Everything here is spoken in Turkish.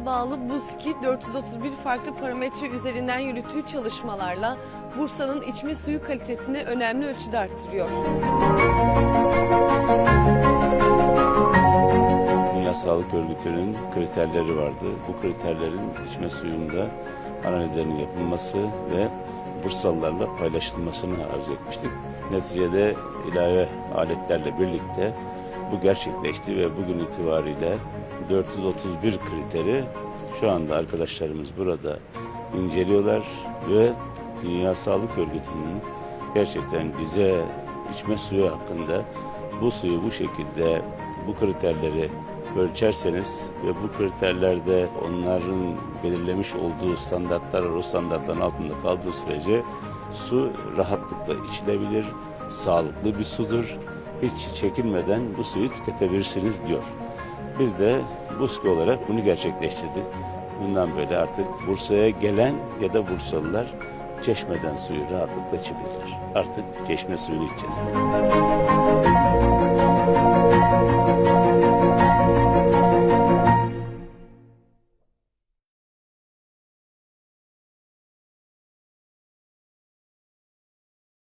Bakanlığı'na bağlı BUSKİ 431 farklı parametre üzerinden yürüttüğü çalışmalarla Bursa'nın içme suyu kalitesini önemli ölçüde arttırıyor. Dünya Sağlık Örgütü'nün kriterleri vardı. Bu kriterlerin içme suyunda analizlerinin yapılması ve Bursalılarla paylaşılmasını arzu etmiştik. Neticede ilave aletlerle birlikte bu gerçekleşti ve bugün itibariyle 431 kriteri şu anda arkadaşlarımız burada inceliyorlar ve Dünya Sağlık Örgütü'nün gerçekten bize içme suyu hakkında bu suyu bu şekilde bu kriterleri ölçerseniz ve bu kriterlerde onların belirlemiş olduğu standartlar o standartların altında kaldığı sürece su rahatlıkla içilebilir, sağlıklı bir sudur. Hiç çekinmeden bu suyu tüketebilirsiniz diyor. Biz de BUSKİ olarak bunu gerçekleştirdik. Bundan böyle artık Bursa'ya gelen ya da Bursalılar çeşmeden suyu rahatlıkla içebilirler. Artık çeşme suyunu içeceğiz.